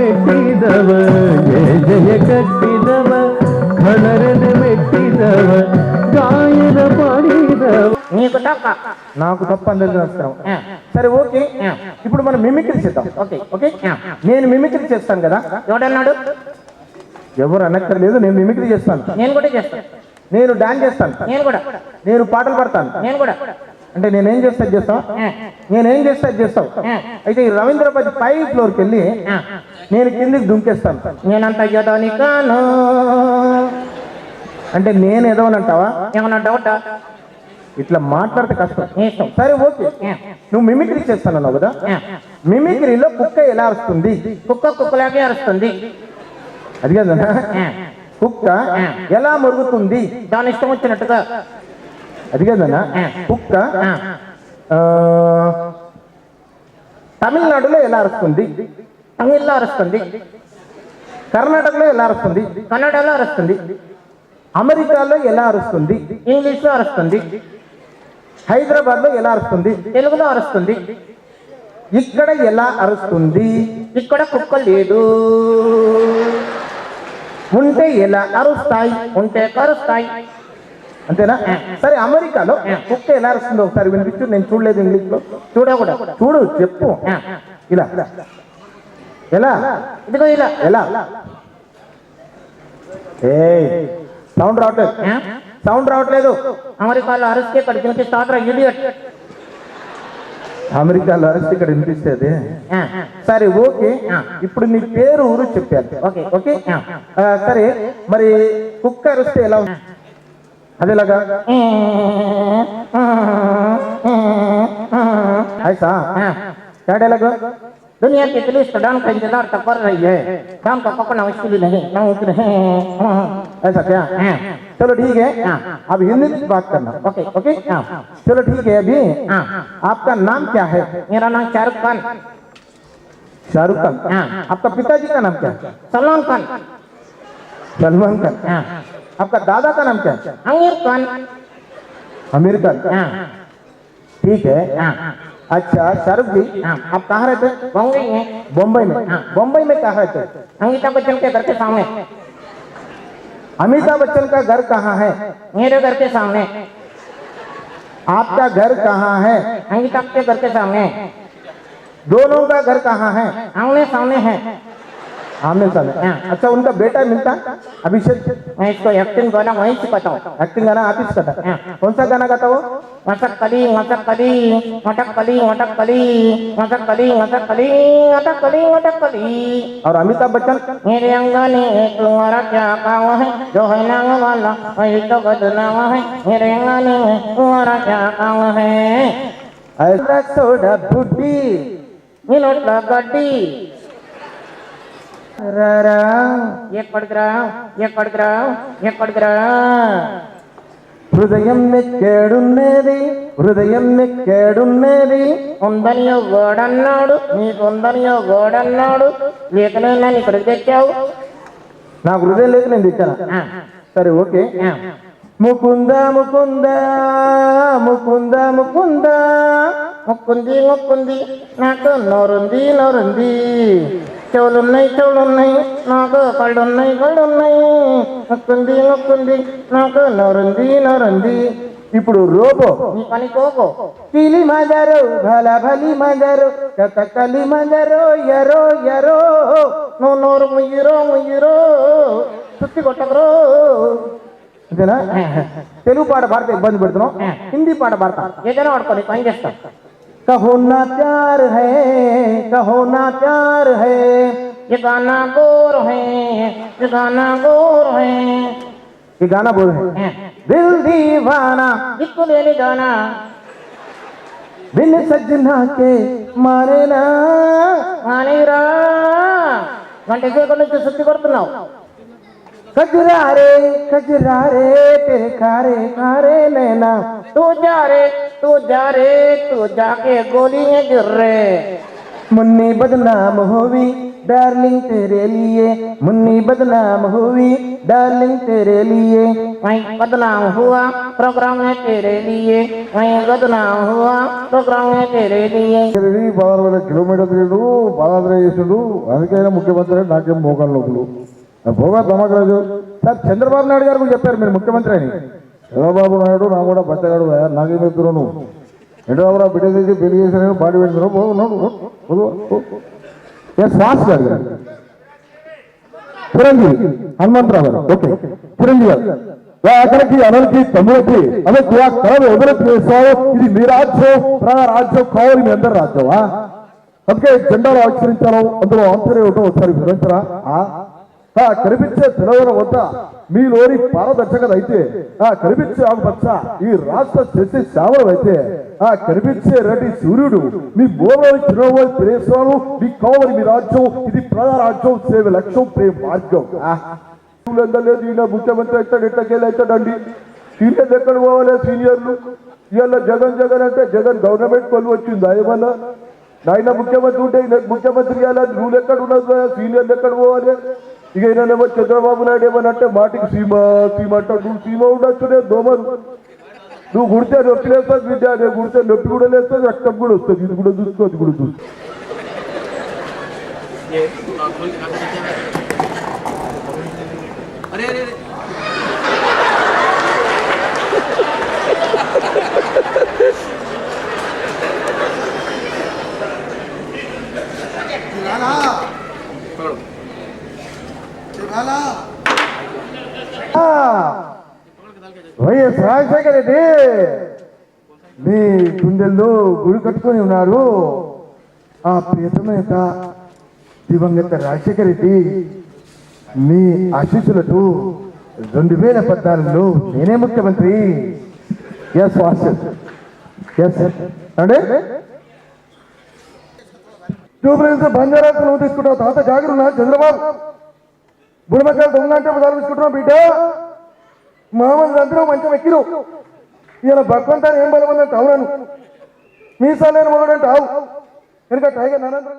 ಮೆಟ್ಟಿದವ ಜಯ ಜಯ ಕಟ್ಟಿದವ ಖಳರನ ಮೆಟ್ಟಿದವ ಗಾಯನ ಮಾಡಿದವ నీకు తప్ప నాకు తప్ప అందరికీ నమస్కారం ఆ, సరే ఓకే ఆ. ఇప్పుడు మనం మిమిక్రీ చేద్దాం ఓకే ఓకే ఆ. నేను మిమిక్రీ చేస్తాను కదా ఎవడన్నాడు ఎవరు అనక్కర్లేదు నేను మిమిక్రీ చేస్తాను నేను కూడా చేస్తాను నేను డాన్స్ చేస్తాను నేను కూడా నేను పాటలు పాడతాను నేను కూడా అంటే నేనేం చేస్తా చేస్తావు? నేనేం చేస్తా చేస్తావు. అయితే ఈ రవీంద్రపతి పై ఫ్లోర్కి వెళ్ళి. నేను కిందికి దుంకేస్తాను. నేనంత యోధని కాను. అంటే నేను ఎదవనంటావా ఏమన్నా డౌటా ఇట్లా మాట్లాడితే కష్టం. సరే ఓకే. నువ్వు మిమిక్రీ చేస్తానన్నావు కదా. మిమిక్రీలో కుక్క ఎలా వస్తుంది కుక్క కుక్కలాగే అరుస్తుంది. అది కదా కుక్క ఎలా మరుగుతుంది? దాని ఇష్టం వచ్చినట్టుగా. అది కదన్నా. కుక్క తమిళనాడులో ఎలా అరుస్తుంది? తమిళ్ళో అరుస్తుంది. కర్ణాటకలో ఎలా అరుస్తుంది? కన్నడలో అరుస్తుంది. అమెరికాలో ఎలా అరుస్తుంది? ఇంగ్లీష్లో అరుస్తుంది. హైదరాబాద్లో ఎలా అరుస్తుంది? తెలుగులో అరుస్తుంది. ఇక్కడ ఎలా అరుస్తుంది? ఇక్కడ కుక్క లేదు. ఉంటే ఎలా అరుస్తాయి? ఉంటే కరుస్తాయి. అంతేనా? సరే అమెరికాలో కుక్క ఎలా అరుస్తుందో ఒకసారి వినిపించు నేను చూడలేదు ఇంగ్లీష్లో చూడకూడదు చూడు చెప్పు. ఇలా. ఎలా? ఇదిగో ఇలా. ఎలా? ఏ సౌండ్ రావట్లేదు. సౌండ్ రావట్లేదు. అమెరికాలో అరిస్తే ఇక్కడ వినిపిస్తారా ఇడియట్. అమెరికాలో అరెస్ట్ ఇక్కడ వినిపిస్తుంది. సరే ఓకే. ఇప్పుడు నీ పేరు ఊరు చెప్పారు ఓకే. ఓకే. సరే. మరి కుక్క అరిస్తే ఎలా ಅದೆಲ್ಲಾಗ ऐसा क्या डायलॉग दुनिया के पुलिस प्रधान का इंतज़ार तक कर रही है। काम का पकड़ना मुश्किल नहीं नहीं ऐसा क्या? चलो ठीक है। अब हिंदी में बात करना। Okay okay. चलो ठीक है अभी। आपका नाम क्या है? मेरा नाम शाहरुख खान। शाहरुख खान। हाँ। आपका पिताजी का नाम क्या? सलमान खान। सलमान खान। आपका दादा का नाम क्या है? आमिर खान आमिर खान हाँ। ठीक है। हाँ। अच्छा शाहरुख जी हाँ। आप कहाँ रहते हैं? बम्बई में। बम्बई में। हाँ। बम्बई में कहाँ रहते अमिताभ बच्चन के घर के सामने। अमिताभ बच्चन का घर कहाँ है? मेरे घर के सामने। आपका घर कहाँ है? अमिताभ के घर के सामने। दोनों का घर कहाँ है? आमने सामने है। हाँ मिलता है अच्छा उनका बेटा मिलता अभिषेक मैं इसको एक्टिंग गाना वहीं से पता हूँ एक्टिंग गाना आप ही पता कौन सा गाना गाता वो मटक कली मटक कली मटक कली मटक कली मटक कली मटक कली मटक कली मटक कली और अमिताभ बच्चन मेरे अंगने तुम्हारा क्या काम है जो है नाम वाला वही तो बदनाम है मेरे अंगने तुम्हारा क्या काम है ऐसा सोडा बुड्ढी मिलोट गड्डी హృదయం ఎక్కడున్నది హృదయం ఎక్కడున్నది ఉందనియో గోడన్నాడు నీకుందనియో గోడన్నాడు లేకనే నన్ను ఇక్కడికి తెచ్చావు. నాకు హృదయం లేక నేను తెచ్చాను? సరే ఓకే. ముకుంద ముకుంద ముకుంద ముకుంద. ముక్కుంది ముక్కుంది నాకు నోరుంది నోరుంది. చెవులున్నాయి చెవులున్నాయి. నాకు కళ్ళున్నాయి కళ్ళున్నాయి. ముక్కుంది ముక్కుంది నాకు నోరుంది నోరుంది. ఇప్పుడు రోబో. నీ పని కోకో కిలి మదరు భల భలి మదరు కలి మదరు ఎరో ఎరో. నువ్వు నోరు ముయ్యిరో ముయ్యిరో. చుట్టి కొట్టకరో. అంతేనా? తెలుగు పాట పాడితే ఇబ్బంది పెడుతున్నాం. హిందీ పాట పాడతా. ఏదైనా వాడుకోని పని చేస్తా कहो ना प्यार है कहो ना प्यार है। ये गाना गोर है ये गाना गोर है। ये गाना बोल है। दिल दीवाना। इसको ले ले जाना बिन सजना के मारे ना। माने रा। घंटे से कोने से सत्य करत तो ना खजरा रे खजरा रे तेरे खारे खारे नैना। तू जा रे। तू जा रे तू जाके गोली में गिर रे मुन्नी बदनाम होवी डार्लिंग तेरे लिए मुन्नी बदनाम हुई डार्लिंग तेरे लिए वहीं बदनाम हुआ प्रोग्राम है तेरे लिए वहीं बदनाम हुआ प्रोग्राम है तेरे लिए తిరిగి పదహారు వేల కిలోమీటర్ తిరిగిండు పాదయాత్ర చేసిండు అందుకైనా ముఖ్యమంత్రి నాకేం మోకాలు లోపలు పోగా తమకరాజు సార్ చంద్రబాబు నాయుడు గారు కూడా చెప్పారు మీరు ముఖ్యమంత్రి అని చంద్రబాబు నాయుడు నా కూడా బచ్చగాడు భయ, నాకేం చెప్తున్నావు నువ్వు? ఎడవరా బిడ్డ తెచ్చి పెళ్ళి చేసిన పాడి పెడుతున్నావు పోతున్నాడు ఎస్ వాస్ చిరంజీవి హనుమంతరావు గారు. ఓకే. చిరంజీవి గారు. అక్కడికి అనలకి తమ్ముడికి అదే కువా కలవ ఎదురు ఇది మీ రాజ్యం నా రాజ్యం కావాలి మీ అందరి రాజ్యమా? అందుకే జెండాలు ఆచరించాను అందులో ఆశ్చర్యం ఒకసారి వివరించరా? కనిపించే తెలంగాణ వద్ద మీలోని పారదర్శకత అయితే ఆ కనిపించే ఆకుపచ్చ ఈ రాష్ట్ర శ్యామలం అయితే ఆ కనిపించే రెడ్డి సూర్యుడు మీ మూలలోని చిరునవ్వు తినేశ్వరాలు మీ కావాలి మీ రాజ్యం ఇది ప్రజా రాజ్యం సేవ లక్ష్యం ప్రేమ మార్గం. ఆ, లేదు ఈయన ముఖ్యమంత్రి అవుతాడు ఎట్టకేళ్ళు అవుతాడండి. సీనియర్లు ఎక్కడ పోవాలి సీనియర్లు? ఇవాళ జగన్ జగన్ అంటే జగన్ గవర్నమెంట్ కొలు వచ్చిందా ఏమన్నా? నాయన ముఖ్యమంత్రి ఉంటే ముఖ్యమంత్రి రూల్ ఎక్కడ ఉన్నది? సీనియర్లు ఎక్కడ పోవాలి? ఇక ఈయనేమో చంద్రబాబు నాయుడు ఏమన్నా మాటికి సీమ సీమ అంటాడు నువ్వు సీమ ఉండొచ్చునే దోమలు. నువ్వు గుడితే నొప్పి లేస్తుంది విద్య నేను గుడితే నొప్పి కూడా లేస్తుంది రక్తం కూడా వస్తుంది. ఇది కూడా చూసుకో అది కూడా చూసుకో. అరే. రాజశేఖర మీ గుండెల్లో గుడి కట్టుకొని ఉన్నారు ఆ ప్రియతమేత దివంగత రాజశేఖర రెడ్డి మీ ఆశీస్సులతో రెండు వేల పద్నాలుగులో నేనే ముఖ్యమంత్రి. ఎస్ వాసర్ ఎస్ అంటే? ట్యూబ్లెన్స్ బంజారాకు నువ్వు తీసుకుంటావు. తాత జాగ్రత్త చంద్రబాబు. బుడమకాయలు దొంగ అంటే బదాలు తీసుకుంటున్నావు బిడ్డ. మామూలు అందరూ మంచం ఎక్కిరు. ఇలా భగవంతాన్ని ఏం బలం ఉందంటే అవునను. మీసాలేని మొదడంటే అవు ఎందుకంటే టైగర్ నరేంద్ర